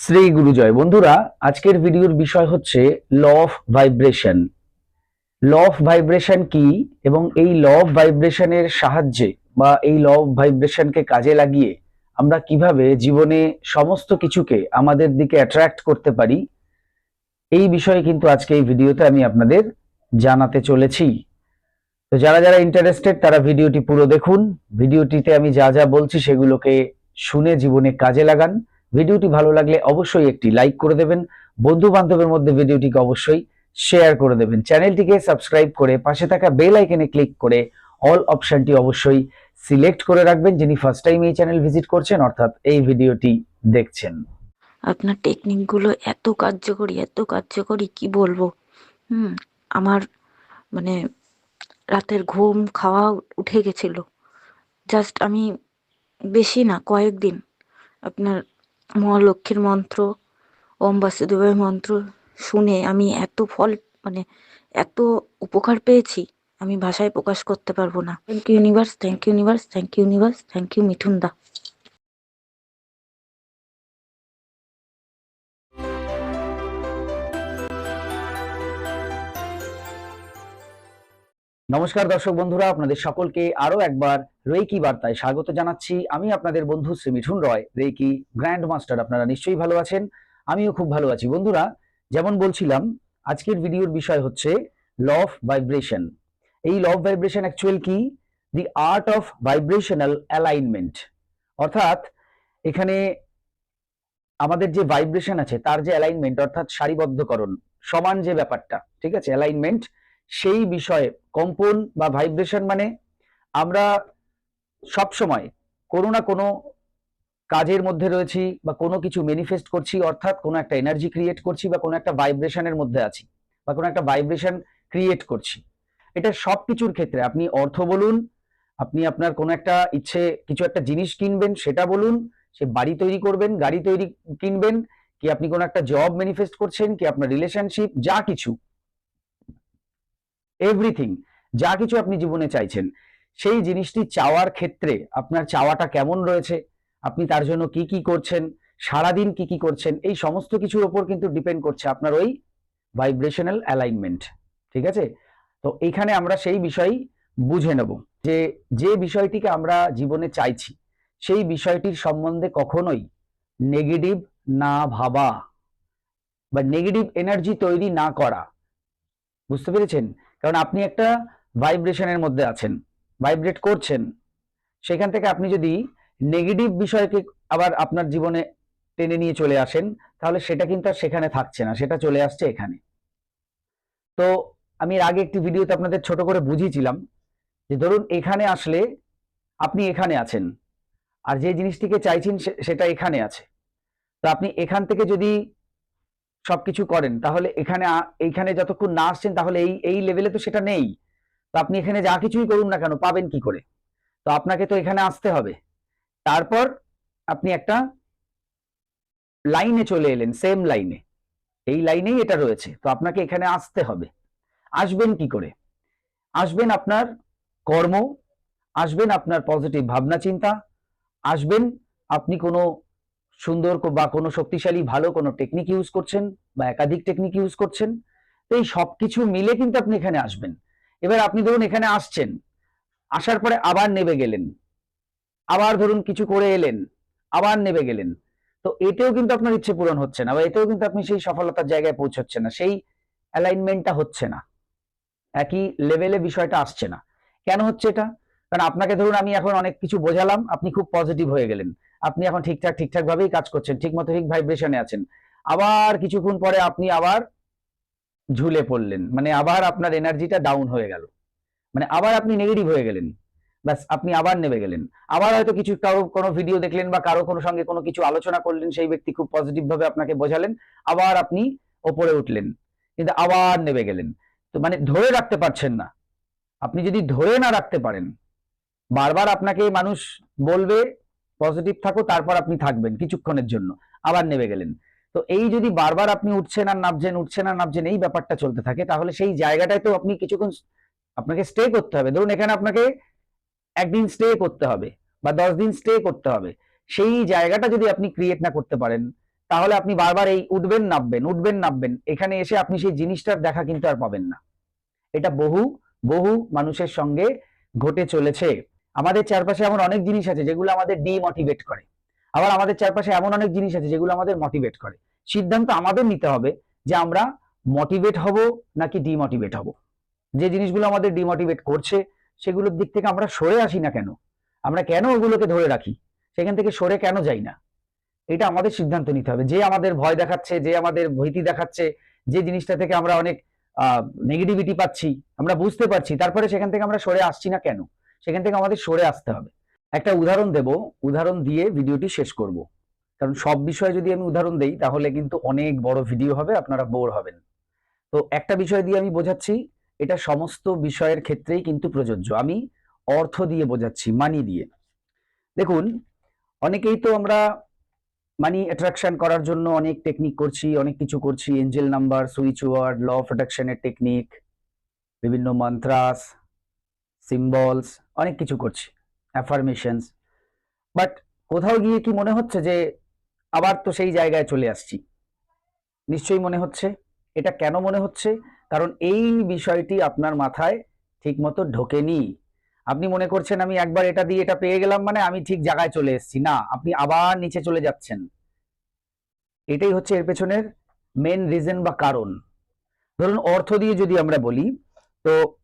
শ্রী গুরুজয়। বন্ধুরা, আজকের ভিডিওর বিষয় হচ্ছে law of vibration. Law of vibration কি এবং এই ল অফ ভাইব্রেশনের সাহায্যে বা এই ল অফ ভাইব্রেশনকে কাজে লাগিয়ে আমরা কীভাবে জীবনে সমস্ত কিছুকে আমাদের দিকে অ্যাট্রাক্ট করতে পারি, এই বিষয়ে কিন্তু আজকে এই ভিডিওতে আমি আপনাদের জানাতে চলেছি। তো যারা যারা ইন্টারেস্টেড তারা ভিডিওটি পুরো দেখুন। ভিডিওটিতে আমি যা যা বলছি সেগুলোকে শুনে জীবনে কাজে লাগান। ভিডিওটি ভালো লাগলে অবশ্যই একটি লাইক করে দেবেন। বন্ধু বান্ধবের মধ্যে ভিডিওটিকে অবশ্যই শেয়ার করে দেবেন। চ্যানেলটিকে সাবস্ক্রাইব করে পাশে থাকা বেল আইকনে ক্লিক করে অল অপশনটি অবশ্যই সিলেক্ট করে রাখবেন যিনি ফার্স্ট টাইম এই চ্যানেল ভিজিট করছেন, অর্থাৎ এই ভিডিওটি দেখছেন। আপনার টেকনিকগুলো এত কার্যকরী এত কার্যকরী, কি বলব? হুম, আমার মানে রাতের ঘুম, খাওয়া উঠে গেছিল। জাস্ট আমি বেশি না, কয়েকদিন আপনার মহালক্ষ্মীর মন্ত্র ওম বাসুদেবের মন্ত্র শুনে আমি এত ফল মানে এত উপকার পেয়েছি, আমি ভাষায় প্রকাশ করতে পারব না। Thank you universe thank you universe thank you universe thank you Mithun da. নমস্কার দর্শক বন্ধুরা, আপনাদের সকলকে আরও একবার রেকি বার্তায় স্বাগত জানাচ্ছি। আমি আপনাদের বন্ধু Shri Mithun Roy reiki grand master আপনারা নিশ্চয়ই ভালো আছেন? আমিও খুব ভালো আছি। বন্ধুরা, যেমন বলছিলাম, আজকের ভিডিওর বিষয় হচ্ছে ল অফ ভাইব্রেশন এই ল অফ ভাইব্রেশন অ্যাকচুয়াল কি? The art of vibrational alignment অর্থাৎ, এখানে আমাদের যে ভাইব্রেশন আছে, তার যে অ্যালাইনমেন্ট অর্থাৎ সারিবদ্ধকরণ, সমান যে ব্যাপারটা, ঠিক আছে? অ্যালাইনমেন্ট সেই বিষয়ে কম্পন বা ভাইব্রেশন মানে আমরা সব সময় কোনো না কোনো কাজের মধ্যে রয়েছি বা কোনো কিছু ম্যানিফেস্ট করছি, অর্থাৎ কোনো একটা এনার্জি ক্রিয়েট করছি বা কোনো একটা ভাইব্রেশনের মধ্যে আছি বা কোনো একটা ভাইব্রেশন ক্রিয়েট করছি। এটা সব কিছুর ক্ষেত্রে আপনি অর্থ বলুন, আপনি আপনার কোনো একটা ইচ্ছে, কিছু একটা জিনিস কিনবেন, সেটা বলুন, সে বাড়ি তৈরি করবেন, গাড়ি তৈরি কিনবেন, কি আপনি কোনো একটা জব ম্যানিফেস্ট করছেন, কি আপনার রিলেশনশিপ যা কিছু। এভরিথিং, যা কিছু আপনি জীবনে চাইছেন। সেই জিনিসটি চাওয়ার ক্ষেত্রে আপনার চাওয়াটা কেমন রয়েছে? আপনি তার জন্য কি কি করছেন? সারাদিন কি কি করছেন? এই সমস্ত কিছুর ওপর কিন্তু ডিপেন্ড করছে আপনার ওই ভাইব্রেশনাল অ্যালাইনমেন্ট ঠিক আছে? তো এইখানে আমরা সেই বিষয়ই বুঝে নেব যে যে বিষয়টিকে আমরা জীবনে চাইছি, সেই বিষয়টির সম্বন্ধে কখনোই নেগেটিভ না ভাবা বা নেগেটিভ এনার্জি তৈরি না করা, বুঝতে পেরেছেন? কারণ আপনি একটা ভাইব্রেশনের মধ্যে আছেন ভাইব্রেট করছেন। সেখান থেকে আপনি যদি নেগেটিভ বিষয়কে আবার আপনার জীবনে টেনে নিয়ে চলে আসেন, তাহলে সেটা কিন্তু আর সেখানে থাকছে না, সেটা চলে আসছে এখানে। তো আমি এর আগে একটি ভিডিওতে আপনাদের ছোট করে বুঝিয়েছিলাম যে ধরুন এখানে আসলে আপনি এখানে আছেন, আর যে জিনিসটিকে চাইছেন সেটা এখানে আছে। তো আপনি এখান থেকে যদি সবকিছু করেন, তাহলে এখানে এইখানে যতক্ষণ না আসছেন, তাহলে এই এই লেভেলে তো সেটা নেই। তো আপনি এখানে যা কিছুই করুন না কেন, পাবেন কি করে? তো আপনাকে তো এখানে আসতে হবে। তারপর আপনি একটা লাইনে চলে এলেন সেম লাইনে এই লাইনেই এটা রয়েছে, তো আপনাকে এখানে আসতে হবে। আসবেন কি করে? আসবেন আপনার কর্ম, আসবেন আপনার পজিটিভ ভাবনা চিন্তা আসবেন আপনি কোনো সুন্দর বা কোনো শক্তিশালী, ভালো কোনো টেকনিক ইউজ করছেন বা একাধিক টেকনিক ইউজ করছেন, তো এই সবকিছু মিলে কিন্তু আপনি এখানে আসবেন। এবার আপনি ধরুন এখানে আসছেন, আসার পরে আবার নেবে গেলেন, আবার ধরুন কিছু করে এলেন, আবার নেবে গেলেন। তো এতেও কিন্তু আপনার ইচ্ছে পূরণ হচ্ছে না বা এতেও কিন্তু আপনি সেই সফলতার জায়গায় পৌঁছচ্ছেন না, সেই অ্যালাইনমেন্টটা হচ্ছে না। একই লেভেলে বিষয়টা আসছে না। কেন হচ্ছে এটা? কারণ আপনাকে ধরুন আমি এখন অনেক কিছু বোঝালাম, আপনি খুব পজিটিভ হয়ে গেলেন। আপনি এখন ঠিকঠাক ঠিকঠাক ভাবেই কাজ করছেন ঠিক মতো ঠিক ভাইব্রেশনে আছেন। আবার কিছুক্ষণ পরে আপনি আবার ঝুলে পড়লেন মানে আবার আপনার এনার্জিটা ডাউন হয়ে গেল। মানে আবার আপনি নেগেটিভ হয়ে গেলেন। ব্যাস, আপনি আবার নেমে গেলেন। আবার হয়তো কিছু কারও, কোনো ভিডিও দেখলেন বা কারও কোনো সঙ্গে কোনো কিছু আলোচনা করলেন, সেই ব্যক্তি খুব পজিটিভ ভাবে আপনাকে বোঝালেন, আবার আপনি ওপরে উঠলেন। কিন্তু আবার নেমে গেলেন। তো মানে ধরে রাখতে পারছেন না। আপনি যদি ধরে না রাখতে পারেন, বারবার আপনাকে মানুষ বলবে পজিটিভ থাকো তারপর আপনি থাকবেন কিছুক্ষণের জন্য। আবার নেমে গেলেন। তো এই যদি বারবার আপনি উঠছেন আর নামছেন, উঠছেন আর নামছেন, এই ব্যাপারটা চলতে থাকে, তাহলে সেই জায়গাটায় তো আপনি কিছুক্ষণ আপনাকে স্টে করতে হবে। ধরুন এখানে আপনাকে একদিন স্টে করতে হবে বা দশ দিন স্টে করতে হবে। সেই জায়গাটা যদি আপনি ক্রিয়েট না করতে পারেন, তাহলে আপনি বারবার এই উঠবেন, নামবেন উঠবেন, নামবেন, এখানে এসে আপনি সেই জিনিসটার দেখা কিন্তু আর পাবেন না। এটা বহু বহু মানুষের সঙ্গে ঘটে চলেছে। আমাদের চারপাশে এমন অনেক জিনিস আছে যেগুলো আমাদের ডিমোটিভেট করে। আবার আমাদের চারপাশে এমন অনেক জিনিস আছে যেগুলো আমাদের মোটিভেট করে। সিদ্ধান্ত আমাদের নিতে হবে যে আমরা মোটিভেট হব নাকি ডিমোটিভেট হব। যে জিনিসগুলো আমাদের ডিমোটিভেট করছে, সেগুলোর দিক থেকে আমরা সরে আসি না কেন? আমরা কেন ওগুলোকে ধরে রাখি? সেখান থেকে সরে কেন যাই না? এটা আমাদের সিদ্ধান্ত নিতে হবে। যে আমাদের ভয় দেখাচ্ছে, যে আমাদের ভীতি দেখাচ্ছে, যে জিনিসটা থেকে আমরা অনেক নেগেটিভিটি পাচ্ছি, আমরা বুঝতে পারছি, তারপরে সেখান থেকে আমরা সরে আসছি না কেন? সেখান থেকে আমাদের সরে আসতে হবে। একটা উদাহরণ দেব, উদাহরণ দিয়ে ভিডিওটি শেষ করব। কারণ সব বিষয়ে যদি আমি উদাহরণ দেই, তাহলে কিন্তু অনেক বড় ভিডিও হবে, আপনারা বোর হবেন। তো একটা বিষয় দিয়ে আমি বোঝাচ্ছি, এটা সমস্ত বিষয়ের ক্ষেত্রেই কিন্তু প্রযোজ্য। আমি অর্থ দিয়ে বোঝাচ্ছি মানি দিয়ে। দেখুন, অনেকেই তো আমরা মানি অ্যাট্রাকশন করার জন্য অনেক টেকনিক করছি, অনেক কিছু করছি angel number switch word law of অ্যাট্রাকশনের technique বিভিন্ন মন্ত্রাস সিম্বলস অনেক কিছু করছি অ্যাফার্মেশনস বাট কোথাও গিয়ে কি মনে হচ্ছে যে আবার তো সেই জায়গায় চলে আসছি? নিশ্চয়ই মনে হচ্ছে? এটা কেন মনে হচ্ছে? কারণ এই বিষয়টি আপনার মাথায় ঠিকমতো ঢোকেনি। আপনি মনে করছেন আমি একবার এটা দিয়ে এটা পেয়ে গেলাম মানে আমি ঠিক জায়গায় চলে এসেছি। না, আপনি আবার নিচে চলে যাচ্ছেন। এটাই হচ্ছে এর পেছনের মেন রিজন বা কারণ। ধরুন অর্থ দিয়ে যদি আমরা বলি, তো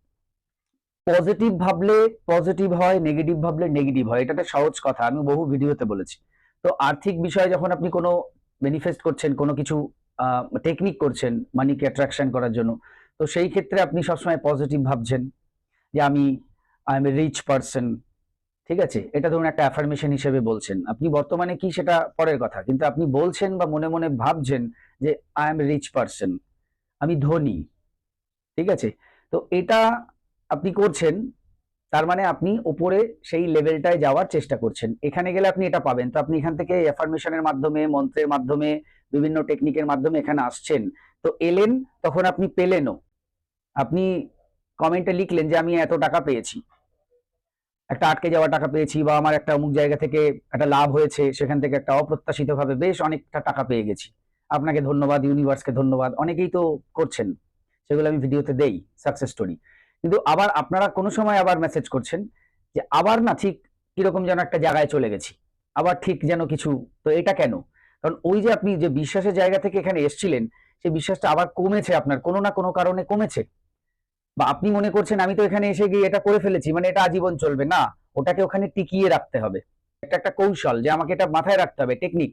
পজিটিভ ভাবলে পজিটিভ হয় নেগেটিভ ভাবলে নেগেটিভ হয় এটা সহজ কথা, আমি বহু ভিডিওতে বলেছি। তো আর্থিক বিষয়ে যখন আপনি কোনো ম্যানিফেস্ট করছেন, কোনো কিছু টেকনিক করছেন মানিকে অ্যাট্রাকশন করার জন্য, তো সেই ক্ষেত্রে আপনি সবসময় পজিটিভ ভাবছেন যে আমি I am a rich person ঠিক আছে? এটা ধরুন একটা অ্যাফার্মেশন হিসেবে বলছেন। আপনি বর্তমানে কি সেটা পরের কথা, কিন্তু আপনি বলছেন বা মনে মনে ভাবছেন যে আই এম রিচ পার্সন আমি ধনী, ঠিক আছে? তো এটা আপনি করছেন, তার মানে আপনি ওপরে সেই লেভেলটায় যাওয়ার চেষ্টা করছেন। এখানে গেলে আপনি এটা পাবেন। তো আপনি এখান থেকে অ্যাফার্মেশনের মাধ্যমে, মন্ত্রের মাধ্যমে, বিভিন্ন টেকনিকের মাধ্যমে এখানে আসছেন। তো এলেন, তখন আপনি পেলেনও। আপনি কমেন্টে লিখলেন যে, আমি এত টাকা পেয়েছি। একটা আটকে যাওয়া টাকা পেয়েছি বা আমার একটা অমুক জায়গা থেকে একটা লাভ হয়েছে, সেখান থেকে একটা অপ্রত্যাশিত ভাবে বেশ অনেকটা টাকা পেয়ে গেছি। আপনাকে ধন্যবাদ ইউনিভার্সকে ধন্যবাদ। অনেকেই তো করছেন। সেগুলো আমি ভিডিওতে দেই সাকসেস স্টোরি কিন্তু আবার আপনারা কোনো সময় আবার মেসেজ করছেন যে, আবার না ঠিক কীরকম যেন একটা জায়গায় চলে গেছি। আবার ঠিক যেন কিছু। তো এটা কেন? কারণ ওই যে আপনি যে বিশ্বাসের জায়গা থেকে এখানে এসেছিলেন, সেই বিশ্বাসটা আবার কমেছে আপনার, কোনো না কোনো কারণে কমেছে। বা আপনি মনে করছেন, আমি তো এখানে এসে গিয়ে এটা করে ফেলেছি মানে এটা আজীবন চলবে। না, ওটাকে ওখানে টিকিয়ে রাখতে হবে। এটা একটা কৌশল যে আমাকে এটা মাথায় রাখতে হবে, টেকনিক।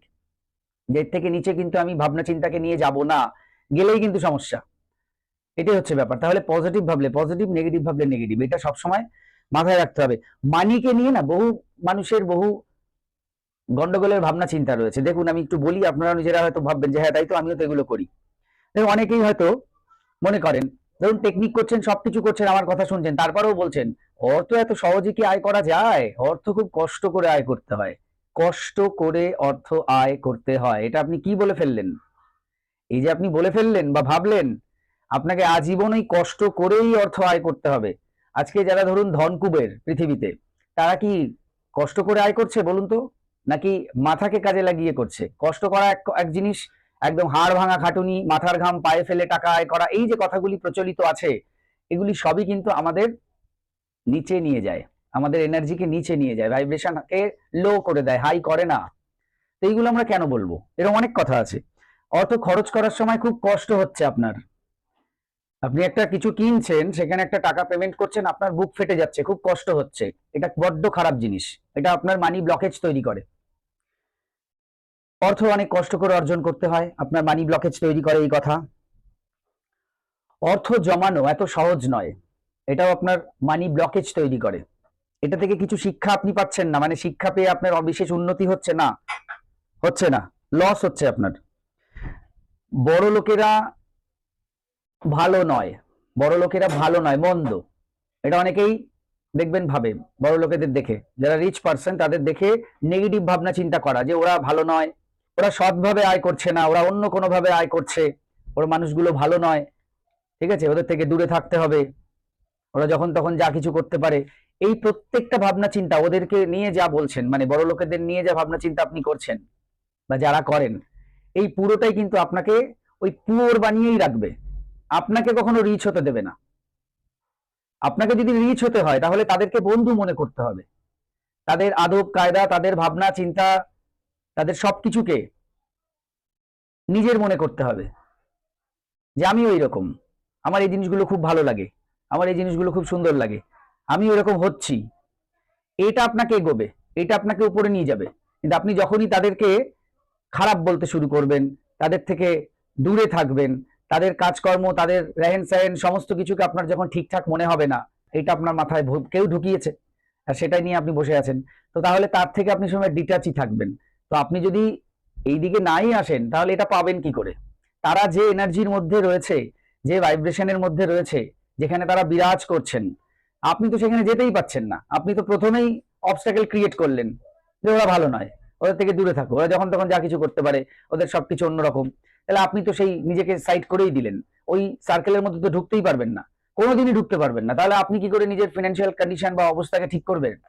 যে থেকে নিচে কিন্তু আমি ভাবনা চিন্তাকে নিয়ে যাব না, গেলেই কিন্তু সমস্যা। এটাই হচ্ছে ব্যাপার। তাহলে পজিটিভ ভাবলে পজিটিভ নেগেটিভ ভাবলে নেগেটিভ এটা সবসময় মাথায় রাখতে হবে। মানিকে নিয়ে না বহু মানুষের বহু গন্ডগোলের ভাবনা চিন্তা রয়েছে। দেখুন, আমি একটু বলি আপনারা নিজেরা হয়তো ভাববেন যে হ্যাঁ তাই তো, আমিও তো এগুলো করি। দেখুন, অনেকেই হয়তো মনে করেন, ধরুন টেকনিক করছেন, সবকিছু করছেন, আমার কথা শুনছেন, তারপরেও বলছেন, অর্থ এত সহজে কি আয় করা যায়? অর্থ খুব কষ্ট করে আয় করতে হয়। কষ্ট করে অর্থ আয় করতে হয়। এটা আপনি কি বলে ফেললেন? এই যে আপনি বলে ফেললেন বা ভাবলেন আপনাকে আজীবনই কষ্ট করেই অর্থ আয় করতে হবে। আজকে যারা ধরুন ধনকুবের পৃথিবীতে, তারা কি কষ্ট করে আয় করছে বলুন তো? নাকি মাথাকে কাজে লাগিয়ে করছে? কষ্ট করা এক এক জিনিস, একদম হাড় ভাঙা খাটুনি, মাথার ঘাম পায়ে ফেলে টাকা আয় করা, এই যে কথাগুলি প্রচলিত আছে, এগুলি সবই কিন্তু আমাদের নিচে নিয়ে যায়। আমাদের এনার্জিকে নিচে নিয়ে যায়, ভাইব্রেশনকে লো করে দেয়, হাই করে না। তো এইগুলো আমরা কেন বলব? এরকম অনেক কথা আছে। অর্থ খরচ করার সময় খুব কষ্ট হচ্ছে আপনার। আপনি একটা কিছু কিনছেন, সেখানে একটা টাকা পেমেন্ট করছেন, আপনার বুক ফেটে যাচ্ছে, খুব কষ্ট হচ্ছে। এটা বড্ড খারাপ জিনিস। এটা আপনার মানি ব্লকেজ তৈরি করে। অর্থ অনেক কষ্ট করে অর্জন করতে হয়, আপনার মানি ব্লকেজ তৈরি করে এই কথা। অর্থ জমানো এত সহজ নয়, এটাও আপনার মানি ব্লকেজ তৈরি করে। এটা থেকে কিছু শিক্ষা আপনি পাচ্ছেন না মানে শিক্ষা পেয়ে আপনার বিশেষ উন্নতি হচ্ছে না হচ্ছে না লস হচ্ছে আপনার। বড় লোকেরা ভালো নয়, বড় লোকেরা ভালো নয়, মন্দ। এটা অনেকেই দেখবেন ভাবে, বড় লোকেদের দেখে। যারা রিচ পার্সন তাদের দেখে নেগেটিভ ভাবনা চিন্তা করা, যে ওরা ভালো নয়, ওরা সৎভাবে আয় করছে না, ওরা অন্য কোনো ভাবে আয় করছে, ওরা মানুষগুলো ভালো নয়, ঠিক আছে? ওদের থেকে দূরে থাকতে হবে। ওরা যখন তখন যা কিছু করতে পারে। এই প্রত্যেকটা ভাবনা চিন্তা ওদেরকে নিয়ে যা বলছেন মানে বড় লোকেদের নিয়ে যা ভাবনা চিন্তা আপনি করছেন, বা যারা করেন, এই পুরোটাই কিন্তু আপনাকে ওই পুয়োর বানিয়েই রাখবে। আপনাকে কখনো রিচ হতে দেবে না। আপনাকে যদি রিচ হতে হয়, তাহলে তাদেরকে বন্ধু মনে করতে হবে। তাদের আদব, কায়দা, তাদের ভাবনা, চিন্তা, তাদের সবকিছুকে নিজের মনে করতে হবে যে আমি ওই রকম আমার এই জিনিসগুলো খুব ভালো লাগে। আমার এই জিনিসগুলো খুব সুন্দর লাগে। আমি ওরকম হচ্ছি। এটা আপনাকে এগোবে। এটা আপনাকে উপরে নিয়ে যাবে। কিন্তু আপনি যখনই তাদেরকে খারাপ বলতে শুরু করবেন, তাদের থেকে দূরে থাকবেন তাদের কাজকর্ম, তাদের রেহেন স্যাহেন সমস্ত কিছুকে আপনার যখন ঠিকঠাক মনে হবে না এটা আপনার মাথায় কেউ ঢুকিয়েছে, আর সেটাই নিয়ে আপনি বসে আছেন। তো তাহলে তার থেকে আপনি সময় ডিটাচই থাকবেন। তো আপনি যদি এই দিকে নাই আসেন, তাহলে এটা পাবেন কি করে? তারা যে এনার্জির মধ্যে রয়েছে, যে ভাইব্রেশনের মধ্যে রয়েছে, যেখানে তারা বিরাজ করছেন, আপনি তো সেখানে যেতেই পাচ্ছেন না। আপনি তো প্রথমেই অবস্টাকেল ক্রিয়েট করলেন, যে ওরা ভালো নয়, ওদের থেকে দূরে থাকো, ওরা যখন তখন যা কিছু করতে পারে, ওদের সবকিছু অন্যরকম। তাহলে আপনি তো সেই নিজেকে সাইড করেই দিলেন। ওই সার্কেলের মধ্যে তো ঢুকতেই পারবেন না। কোনোদিনই ঢুকতে পারবেন না। তাহলে আপনি কি করে নিজের ফিনান্সিয়াল কন্ডিশন বা অবস্থাকে ঠিক করবেন?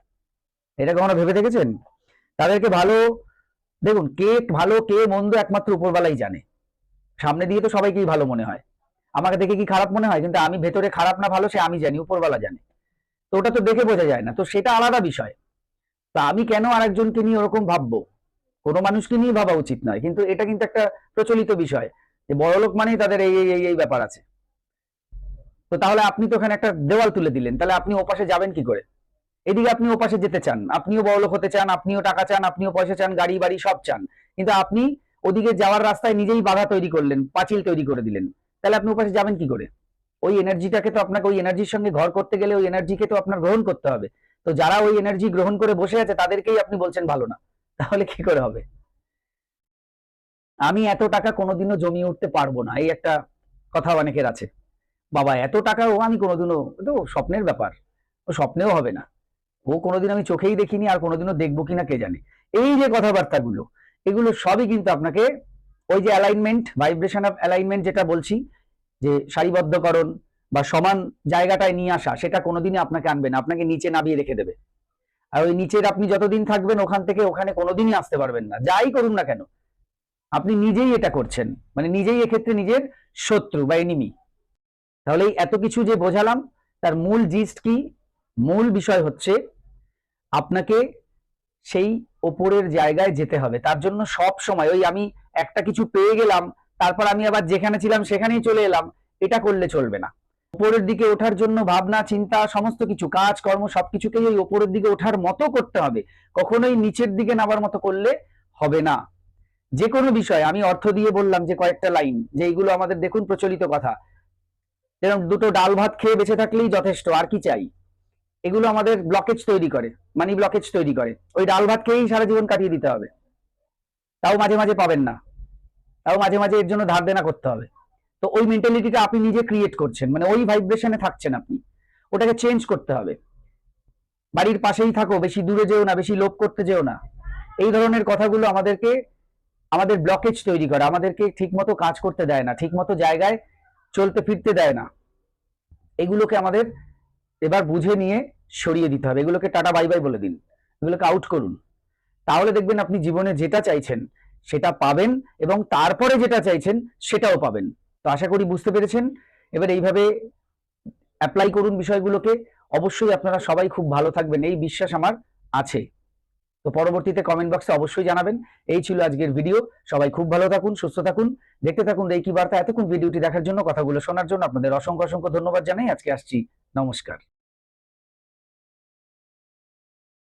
এটা কখনো ভেবে দেখেছেন? তাদেরকে ভালো, দেখুন, কে ভালো, কে মন্দ একমাত্র উপরবেলাই জানে। সামনে দিয়ে তো সবাইকেই ভালো মনে হয়। আমাকে দেখে কি খারাপ মনে হয়? কিন্তু আমি ভেতরে খারাপ না, ভালো সে আমি জানি উপরবেলা জানে। তো ওটা তো দেখে বোঝা যায় না। তো সেটা আলাদা বিষয়। তা আমি কেন আরেকজনকে নিয়ে ওরকম ভাববো? কোনো মানুষকে নিয়ে ভাবা উচিত নয়। কিন্তু এটা কিন্তু একটা প্রচলিত বিষয় যে বড়লোক মানেই তাদের এই এই এই ব্যাপার আছে। তো তাহলে আপনি তো ওখানে একটা দেওয়াল তুলে দিলেন, তাহলে আপনি ওপাশে যাবেন কি করে? এদিকে আপনি ওপাশে যেতে চান, আপনিও বড়লোক হতে চান, আপনিও টাকা চান, আপনিও পয়সা চান, গাড়ি, বাড়ি সব চান। কিন্তু আপনি ওদিকে যাওয়ার রাস্তায় নিজেই বাধা তৈরি করলেন, পাঁচিল তৈরি করে দিলেন। তাহলে আপনি ওপাশে যাবেন কি করে? ওই এনার্জিটাকে তো আপনাকে ওই এনার্জির সঙ্গে ঘর করতে গেলে ওই এনার্জিকে তো আপনার গ্রহণ করতে হবে। তো যারা ওই এনার্জি গ্রহণ করে বসে আছে, তাদেরকেই আপনি বলছেন ভালো না। তাহলে কি করে হবে? আমি এত টাকা কোনোদিনও জমিয়ে উঠতে পারব না। এই একটা কথা অনেকের আছে। বাবা, এত টাকাও আমি কোনোদিনও তো স্বপ্নের ব্যাপার। ও স্বপ্নেও হবে না। ও কোনোদিন আমি চোখেই দেখিনি আর কোনোদিনও দেখব কিনা কে জানে। এই যে কথাবার্তাগুলো, এগুলো সবই কিন্তু আপনাকে ওই যে অ্যালাইনমেন্ট ভাইব্রেশন অফ অ্যালাইনমেন্ট যেটা বলছি, যে সারিবদ্ধকরণ বা সমান জায়গাটায় নিয়ে আসা, সেটা কোনোদিনই আপনাকে আনবে না। আপনাকে নিচে নামিয়ে রেখে দেবে। আর ওই নিচের আপনি যতদিন থাকবেন ওখান থেকে ওখানে কোনোদিনই আসতে পারবেন না। যাই করুন না কেন, আপনি নিজেই এটা করছেন। মানে নিজেই এক্ষেত্রে নিজের শত্রু বা এনিমি তাহলে এত কিছু যে বোঝালাম, তার মূল জিস্ট কি? মূল বিষয় হচ্ছে আপনাকে সেই ওপরের জায়গায় যেতে হবে। তার জন্য সব সময় ওই আমি একটা কিছু পেয়ে গেলাম, তারপর আমি আবার যেখানে ছিলাম সেখানেই চলে এলাম, এটা করলে চলবে না। উপরের দিকে ওঠার জন্য ভাবনা, চিন্তা, সমস্ত কিছু, কাজ, কর্ম, সবকিছুকেই ওই উপরের দিকে ওঠার মতো করতে হবে। কখনোই নিচের দিকে নামার মতো করলে হবে না। যে কোনো বিষয়, আমি অর্থ দিয়ে বললাম যে কয়েকটা লাইন, যে এইগুলো আমাদের দেখুন প্রচলিত কথা। যেরকম দুটো ডাল ভাত খেয়ে বেঁচে থাকলেই যথেষ্ট, আর কি চাই? এগুলো আমাদের ব্লকেজ তৈরি করে মানি ব্লকেজ তৈরি করে। ওই ডাল ভাত খেয়েই সারা জীবন কাটিয়ে দিতে হবে। তাও মাঝে মাঝে পাবেন না। তাও মাঝে মাঝে এর জন্য ধার দেনা করতে হবে। তো ওই মেন্টালিটিটা আপনি নিজে ক্রিয়েট করছেন। মানে ওই ভাইব্রেশনে থাকছেন আপনি। ওটাকে চেঞ্জ করতে হবে। বাড়ির পাশেই থাকো, বেশি দূরে যেও না, বেশি লোভ করতে যেও না। এই ধরনের কথাগুলো আমাদেরকে, আমাদের ব্লকেজ তৈরি করে। আমাদেরকে ঠিকমতো কাজ করতে দেয় না, ঠিকমতো জায়গায় চলতে ফিরতে দেয় না। এগুলোকে আমাদের এবার বুঝে নিয়ে সরিয়ে দিতে হবে। এগুলোকে টাটা বাই বাই বলে দিন। এগুলোকে আউট করুন। তাহলে দেখবেন আপনি জীবনে যেটা চাইছেন, সেটা পাবেন এবং তারপরে যেটা চাইছেন, সেটাও পাবেন। তো আশা করি বুঝতে পেরেছেন। এবার এইভাবে অ্যাপ্লাই করুন বিষয়গুলোকে। অবশ্যই আপনারা সবাই খুব ভালো থাকবেন, এই বিশ্বাস আমার আছে। তো পরবর্তীতে কমেন্ট বক্সে অবশ্যই জানাবেন। এই ছিল আজকের ভিডিও সবাই খুব ভালো থাকুন, সুস্থ থাকুন। দেখতে থাকুন রেকি বার্তা। এতক্ষণ ভিডিওটি দেখার জন্য, কথাগুলো শোনার জন্য আপনাদের অসংখ্য অসংখ্য ধন্যবাদ জানাই। আজকে আসছি। নমস্কার।